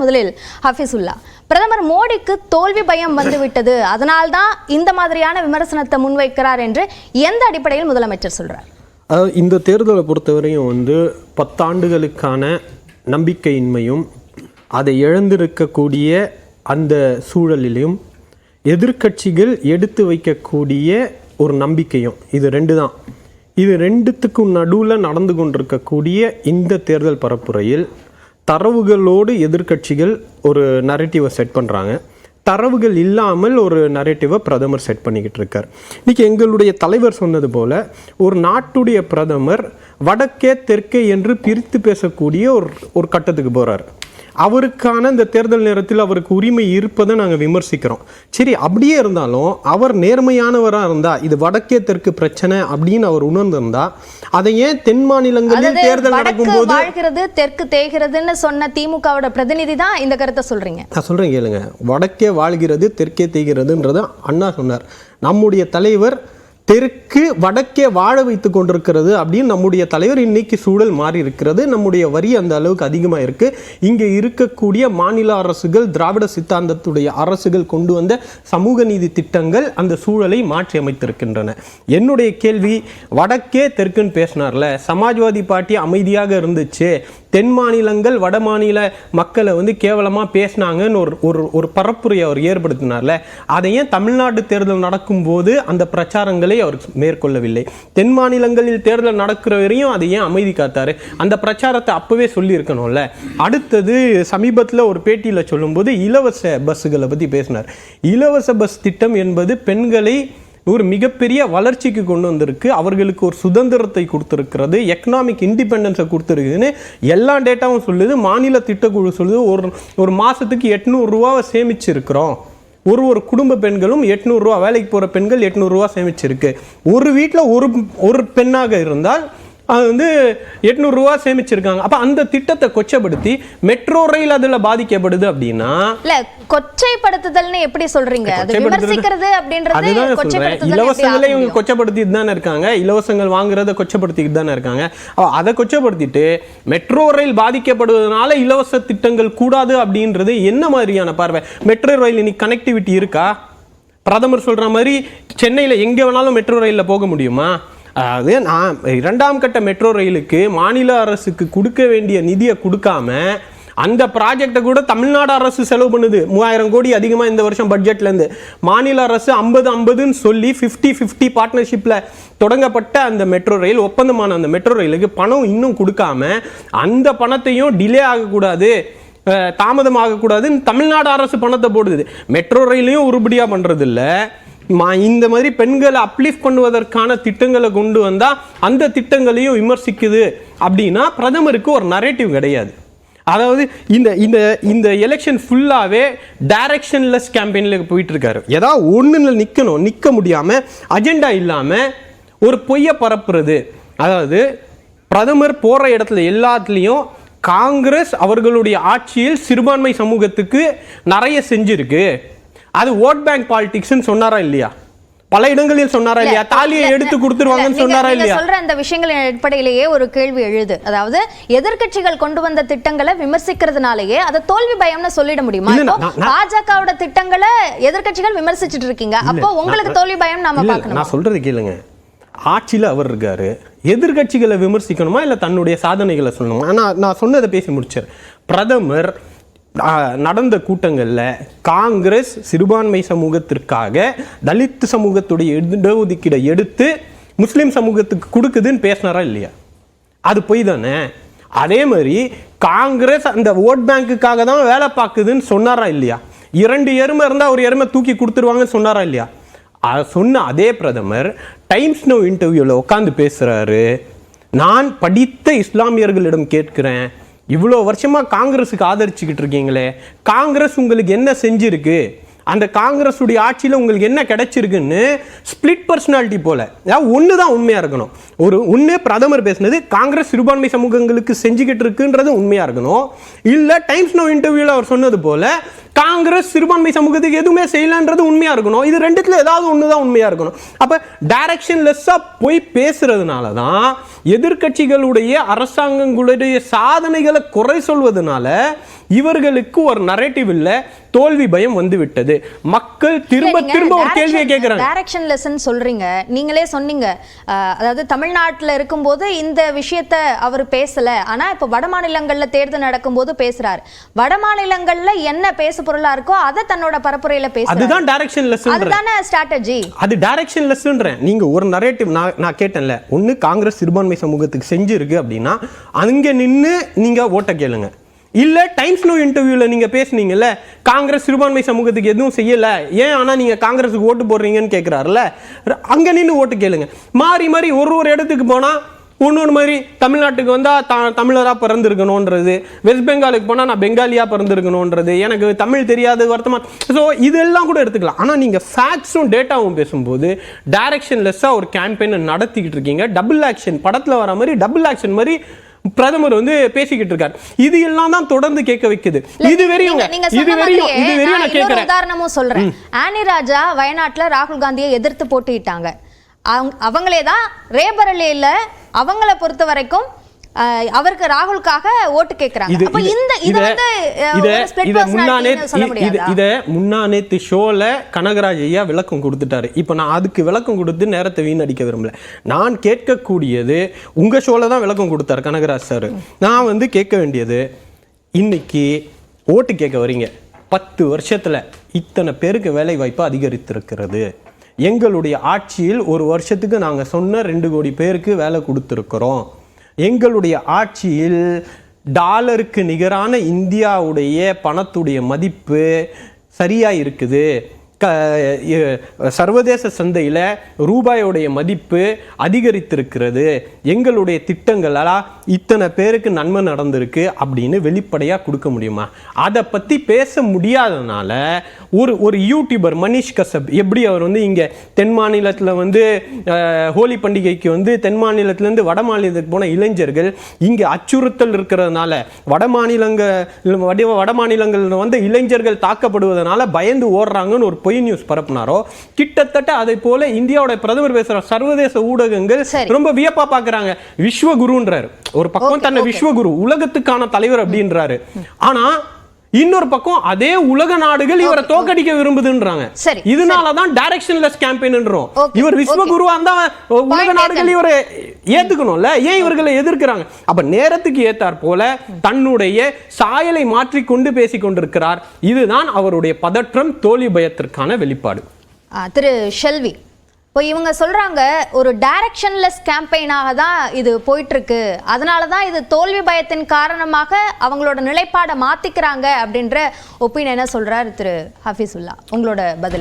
முதலில் ஹஃபிசுல்லா பிரதமர் மோடிக்கு தோல்வி பயம் வந்துவிட்டது. அதனால்தான் இந்த மாதிரியான விமர்சனத்தை முன்வைக்கிறார் என்று எந்த அடிப்படையில் முதலமைச்சர் சொல்றார்? அதாவது இந்த தேர்தலை பொறுத்தவரையும் வந்து பத்தாண்டுகளுக்கான நம்பிக்கையின்மையும் அதை இழந்திருக்கக்கூடிய அந்த சூழலிலும் எதிர்கட்சிகள் எடுத்து வைக்கக்கூடிய ஒரு நம்பிக்கையும் இது ரெண்டு தான் இது ரெண்டுத்துக்கும் நடுவில் நடந்து கொண்டிருக்கக்கூடிய இந்த தேர்தல் பரப்புரையில் தரவுகளோடு எதிர்க்கட்சிகள் ஒரு நரேட்டிவை செட் பண்ணுறாங்க தரவுகள் இல்லாமல் ஒரு நரேட்டிவை பிரதமர் செட் பண்ணிக்கிட்டு இருக்கார். இன்றைக்கி எங்களுடைய தலைவர் சொன்னது போல் ஒரு நாட்டுடைய பிரதமர் வடக்கே தெற்கே என்று பிரித்து பேசக்கூடிய ஒரு ஒரு கட்டத்துக்கு போகிறார் அவருக்கான இந்த தேர்தல் நேரத்தில் அவருக்கு உரிமை இருப்பதை நாங்கள் விமர்சிக்கிறோம். சரி அப்படியே இருந்தாலும் அவர் நேர்மையானவராக இருந்தா இது வடக்கே தெற்கு பிரச்சனை அப்படின்னு அவர் உணர்ந்திருந்தா அதை ஏன் தென் மாநிலங்களில் தேர்தல் வடக்கு நடக்கும்போது வாழ்கிறது தெற்கு தேய்கிறதுன்னு சொன்ன திமுகவோட பிரதிநிதி தான் இந்த கருத்தை சொல்றீங்க. நான் சொல்கிறேன் கேளுங்க. வடக்கே வாழ்கிறது தெற்கே தேய்கிறதுன்றது அண்ணா சொன்னார். நம்முடைய தலைவர் தெற்கு வடக்கே வாழ வைத்து கொண்டிருக்கிறது அப்படின்னு நம்முடைய தலைவர் இன்னைக்கு சூழல் மாறி இருக்கிறது நம்முடைய வரி அந்த அளவுக்கு அதிகமாக இருக்குது இங்கே இருக்கக்கூடிய மாநில அரசுகள் திராவிட சித்தாந்தத்துடைய அரசுகள் கொண்டு வந்த சமூக நீதி திட்டங்கள் அந்த சூழலை மாற்றி அமைத்திருக்கின்றன. என்னுடைய கேள்வி வடக்கே தெற்குன்னு பேசினார்ல சமாஜ்வாதி பார்ட்டி அமைதியாக இருந்துச்சு தென் மாநிலங்கள் வட மாநில மக்களை வந்து கேவலமாக பேசினாங்கன்னு ஒரு ஒரு ஒரு பரப்புரையை அவர் ஏற்படுத்தினார்ல. அதை ஏன் தமிழ்நாடு தேர்தல் நடக்கும்போது அந்த பிரச்சாரங்களை அவர் மேற்கொள்ளவில்லை? தென் மாநிலங்களில் தேர்தல் நடக்கிற வரையும் அதை ஏன் அமைதி காத்தாரு? அந்த பிரச்சாரத்தை அப்பவே சொல்லியிருக்கணும்ல. அடுத்தது சமீபத்தில் ஒரு பேட்டியில் சொல்லும்போது இலவச பஸ்ஸுகளை பற்றி பேசினார். இலவச பஸ் திட்டம் என்பது பெண்களை ஒரு மிகப்பெரிய வளர்ச்சிக்கு கொண்டு வந்திருக்கு. அவர்களுக்கு ஒரு சுதந்திரத்தை கொடுத்துருக்கிறது. எக்கனாமிக் இண்டிபெண்டன்ஸை கொடுத்துருக்குதுன்னு எல்லா டேட்டாவும் சொல்லுது. மாநில திட்டக்குழு சொல்லுது. ஒரு ஒரு மாதத்துக்கு எட்நூறுரூவாவை சேமிச்சிருக்கிறோம். ஒரு ஒரு குடும்ப பெண்களும் எட்நூறுரூவா வேலைக்கு போகிற பெண்கள் எட்நூறுரூவா சேமிச்சிருக்கு. ஒரு வீட்டில் ஒரு ஒரு பெண்ணாக இருந்தால் அது வந்து எட்நூறுரூவா சேமிச்சிருக்காங்க. அப்போ அந்த திட்டத்தை கொச்சப்படுத்தி மெட்ரோ ரயில் அதில் பாதிக்கப்படுது அப்படின்னா இல்ல கொச்சைப்படுத்துதல்னு எப்படி சொல்றீங்க? விமர்சிக்கிறது அப்படின்றது இலவசங்களை இவங்க? கொச்சப்படுத்திட்டு தானே இருக்காங்க. இலவசங்கள் வாங்குறத கொச்சப்படுத்திட்டு தானே இருக்காங்க. அதை கொச்சப்படுத்திட்டு மெட்ரோ ரயில் பாதிக்கப்படுவதனால இலவச திட்டங்கள் கூடாது அப்படின்றது என்ன மாதிரியான பார்வை? மெட்ரோ ரயில் இன்னைக்கு கனெக்டிவிட்டி இருக்கா? பிரதமர் சொல்ற மாதிரி சென்னையில எங்க வேணாலும் மெட்ரோ ரயில்ல போக முடியுமா? அதாவது நான் இரண்டாம் கட்ட மெட்ரோ ரயிலுக்கு மாநில அரசுக்கு கொடுக்க வேண்டிய நிதியை கொடுக்காம அந்த ப்ராஜெக்டை கூட தமிழ்நாடு அரசு செலவு பண்ணுது. மூவாயிரம் கோடி அதிகமாக இந்த வருஷம் பட்ஜெட்லேருந்து மாநில அரசு ஐம்பது ஐம்பதுன்னு சொல்லி ஃபிஃப்டி ஃபிஃப்டி பார்ட்னர்ஷிப்பில் தொடங்கப்பட்ட அந்த மெட்ரோ ரயில் ஒப்பந்தமான அந்த மெட்ரோ ரயிலுக்கு பணம் இன்னும் கொடுக்காம அந்த பணத்தையும் டிலே ஆகக்கூடாது தாமதமாகக்கூடாதுன்னு தமிழ்நாடு அரசு பணத்தை போடுது. மெட்ரோ ரயிலையும் உருப்படியாக பண்ணுறதில்ல மா இந்த மாதிரி பெண்களை அப்லிஃப்ட் பண்ணுவதற்கான திட்டங்களை கொண்டு வந்தால் அந்த திட்டங்களையும் விமர்சிக்குது அப்படின்னா பிரதமருக்கு ஒரு நரேட்டிவ் கிடையாது. அதாவது இந்த இந்த இந்த எலெக்ஷன் ஃபுல்லாகவே டைரக்ஷன்லெஸ் கேம்பெயினில் போயிட்டு இருக்காரு ஏதாவது ஒன்றில் நிற்கணும் நிற்க முடியாமல் அஜெண்டா இல்லாமல் ஒரு பொய்யை பரப்புறது. அதாவது பிரதமர் போகிற இடத்துல எல்லாத்துலேயும் காங்கிரஸ் அவர்களுடைய ஆட்சியில் சிறுபான்மை சமூகத்துக்கு நிறைய செஞ்சிருக்கு. அது ஓட் பேங்க் பாலிடிக்ஸ்னு சொன்னாரா இல்லையா? பல இடங்களில் சொன்னாரா இல்லையா? தாலியை எடுத்து கொடுத்துருவாங்கன்னு சொன்னாரா இல்லையா? சொல்ற அந்த விஷயங்களின் அடிப்படையிலேயே ஒரு கேள்வி எழுது. அதாவது எதிர்க்கட்சிகள் கொண்டு வந்த திட்டங்களை விமர்சிக்கிறதுனாலேயே அதை தோல்வி பயம்னு சொல்லிட முடியுமா? பாஜகவோட திட்டங்களை எதிர்க்கட்சிகள் விமர்சிச்சிட்டு இருக்கீங்க. அப்போ உங்களுக்கு தோல்வி பயம் நாம பார்க்கணும்? நான் சொல்றது கேளுங்க. ஆட்சியில் அவர் இருக்காரு. எதிர்க்கட்சிகளை விமர்சிக்கணுமா? இல்லை தன்னுடைய சாதனைகளை சொல்லணுமா? நான் நான் சொன்னதை பேசி முடிச்சேன் பிரதமர் நடந்த கூட்டங்களில் காங்கிரஸ் சிறுபான்மை சமூகத்திற்காக தலித் சமூகத்துடைய இடஒதுக்கீடை எடுத்து முஸ்லீம் சமூகத்துக்கு கொடுக்குதுன்னு பேசினாரா இல்லையா? அது பொய் தானே? அதே மாதிரி காங்கிரஸ் அந்த ஓட் பேங்க்குக்காக தான் வேலை பார்க்குதுன்னு சொன்னாரா இல்லையா? இரண்டு எருமை இருந்தால் ஒரு எருமை தூக்கி கொடுத்துருவாங்கன்னு சொன்னாரா இல்லையா? அதை சொன்ன அதே பிரதமர் டைம்ஸ் நோ இன்டர்வியூவில் உட்காந்து பேசுகிறாரு நான் படித்த இஸ்லாமியர்களிடம் கேட்கிறேன். இவ்வளோ வருஷமாக காங்கிரஸுக்கு ஆதரிச்சுக்கிட்டு இருக்கீங்களே? காங்கிரஸ் உங்களுக்கு என்ன செஞ்சுருக்கு? அந்த காங்கிரஸுடைய ஆட்சியில் உங்களுக்கு என்ன கிடைச்சிருக்குன்னு ஸ்பிளிட் பர்சனாலிட்டி போல. ஒன்று தான் உண்மையாக இருக்கணும். ஒரு ஒன்று பிரதமர் பேசுனது காங்கிரஸ் சிறுபான்மை சமூகங்களுக்கு செஞ்சுக்கிட்டு இருக்குன்றது உண்மையாக இருக்கணும். இல்லை டைம்ஸ் நோ இன்டர்வியூவில் அவர் சொன்னது போல காங்கிரஸ் சிறுபான்மை சமூகத்துக்கு எதுவுமே செய்யலான்றது உண்மையாக இருக்கணும். இது ரெண்டுத்தில் ஏதாவது ஒன்று தான் உண்மையாக இருக்கணும். அப்ப டைரக்ஷன்லெஸ்ஸா போய் பேசுறதுனால தான் எதிர்க்கட்சிகளுடைய அரசாங்கங்களுடைய சாதனைகளை குறை சொல்வதனால இவர்களுக்கு ஒரு நரேட்டிவ் இல்ல தோல்வி பயம் வந்து விட்டது மக்கள் திரும்ப திரும்ப ஒரு கேள்வியை கேட்கிறாங்க டைரக்ஷன் லெசன் சொல்றீங்க. நீங்களே சொன்னீங்க. அதாவது தமிழ்நாட்டுல இருக்கும்போது இந்த விஷயத்த அவர் பேசல. ஆனா இப்ப வட மாநிலங்கள்ல தேர்தல் நடக்கும்போது பேசுறாரு. வட மாநிலங்கள்ல என்ன பேசு பொருளா இருக்கோ அதை தன்னோட பரப்புரையில பேசுறாரு. அதுதான் டைரக்ஷன் லெசன் அதுதானே ஸ்ட்ராட்டஜி அது டைரக்ஷன் லெஸ்ன்றேன் நீங்க ஒரு நரேட்டிவ் நான் நான் கேட்டேன்ல. ஒண்ணு காங்கிரஸ் சிறுபான்மை சமூகத்துக்கு செஞ்சிருக்கு அப்படின்னா அங்க நின்னு நீங்க ஓட்ட கேளுங்க. இல்லை டைம்ஸ் நோ இன்டர்வியூவில் நீங்கள் பேசுனீங்கல்ல காங்கிரஸ் சிறுபான்மை சமூகத்துக்கு எதுவும் செய்யலை. ஏன் ஆனால் நீங்கள் காங்கிரஸுக்கு ஓட்டு போடுறீங்கன்னு கேட்குறாருல அங்கே நின்று ஓட்டு கேளுங்க. மாறி மாறி ஒரு ஒரு இடத்துக்கு போனால் ஒன்று ஒன்று மாதிரி தமிழ்நாட்டுக்கு வந்தால் த தமிழராக பிறந்திருக்கணுன்றது வெஸ்ட் பெங்காலுக்கு போனால் நான் பெங்காலியாக பிறந்திருக்கணுன்றது எனக்கு தமிழ் தெரியாது வருத்தமாக ஸோ இதெல்லாம் கூட எடுத்துக்கலாம். ஆனால் நீங்கள் ஃபேக்ட்ஸும் டேட்டாவும் பேசும்போது டைரக்ஷன்லெஸ்ஸாக ஒரு கேம்பெயினை நடத்திக்கிட்டு இருக்கீங்க. டபுள் ஆக்ஷன் படத்தில் வர மாதிரி டபுள் ஆக்ஷன் மாதிரி பிரதமர் வந்து பேசிக்கிட்டு இருக்காரு இது எல்லாம் தான் தொடர்ந்து கேட்க வைக்குது. இது வரையும் இது வரையும் இது வரையும் நான் கேட்கிறேன். உதாரணமும் சொல்றேன். ஆனி ராஜா வயநாட்டுல ராகுல் காந்தியை எதிர்த்து போட்டியிட்டாங்க. அவங்க- அவங்களே தான் ரேபரலியில அவங்கள பொறுத்த வரைக்கும் அவருக்கு ராகுலுக்காக ஓட்டு கேக்குறாங்க. இது அப்ப இந்த இது வந்து இத- முன்னானே இது முன்னானேத்து ஷோல கனகராஜ் ஐயா விளக்கம் கொடுத்துட்டாரு. இப்போ நான் அதுக்கு விளக்கம் கொடுத்து நேரத்தை வீணடிக்க விரும்பல. நான் கேட்கக்கூடியது உங்க ஷோல தான் விளக்கம் கொடுத்தாரு கனகராஜ் சார். நான் வந்து கேட்க வேண்டியது இன்னைக்கு ஓட்டு கேட்க வரீங்க. பத்து வருஷத்துல இத்தனை பேருக்கு வேலை வாய்ப்பு அதிகரித்திருக்கிறது. எங்களுடைய ஆட்சியில் ஒரு வருஷத்துக்கு நாங்க சொன்ன ரெண்டு கோடி பேருக்கு வேலை கொடுத்துருக்குறோம். எங்களுடைய ஆட்சியில் டாலருக்கு நிகரான இந்தியாவுடைய பணத்துடைய மதிப்பு சரியாக இருக்குது க சர்வதேச சந்தையில் ரூபாயோடைய மதிப்பு அதிகரித்திருக்கிறது. எங்களுடைய திட்டங்களால் இத்தனை பேருக்கு நன்மை நடந்திருக்கு அப்படின்னு வெளிப்படையாக கொடுக்க முடியுமா? அதை பற்றி பேச முடியாதனால ஒரு ஒரு யூடியூபர் மனிஷ் கசப் எப்படி அவர் வந்து இங்கே தென் மாநிலத்தில் வந்து ஹோலி பண்டிகைக்கு வந்து தென் மாநிலத்திலேருந்து வட மாநிலத்துக்கு போன இளைஞர்கள் இங்கே அச்சுறுத்தல் இருக்கிறதுனால வட மாநிலங்கள் வட மாநிலங்களில் வந்து இளைஞர்கள் தாக்கப்படுவதனால பயந்து ஓடுறாங்கன்னு ஒரு பொய் நியூஸ் பரப்புனாரோ கிட்டத்தட்ட அதை போல இந்தியாவோட பிரதமர் பேசுற சர்வதேச ஊடகங்கள். ரொம்ப வியப்பா பாக்குறாங்க விஸ்வகுருன்றாரு ஒரு பக்கம் தன்னை. விஸ்வகுரு உலகத்துக்கான தலைவர் அப்படின்றாரு ஆனா இன்னொரு பக்கம் அதே உலக நாடுகள் இவரை தோக்கடிக்க விரும்புதுன்றாங்க. இதனாலதான் டைரக்ஷன்லெஸ் கேம்பெயின்ன்றோம் இவர். விஸ்வகுருவா இருந்தா உலக நாடுகள். இவரை ஏத்துக்கணும்ல? ஏன் இவர்களை எதிர்க்கிறாங்க? அப்ப நேரத்துக்கு ஏத்தாற் போல தன்னுடைய சாயலை மாற்றிக்கொண்டு பேசிக் கொண்டிருக்கிறார். இதுதான் அவருடைய பதற்றம் தோல்வி பயத்திற்கான வெளிப்பாடு. திரு ஷெல்வி இப்போ இவங்க சொல்கிறாங்க ஒரு டைரக்ஷன்லெஸ் கேம்பெயினாக தான் இது போயிட்டுருக்கு. அதனால தான் இது தோல்வி பயத்தின் காரணமாக அவங்களோட நிலைப்பாடை மாத்திக்கிறாங்க அப்படின்ற ஒப்பீனியனை சொல்கிறார் திரு ஹஃபீசுல்லா. உங்களோட பதில்?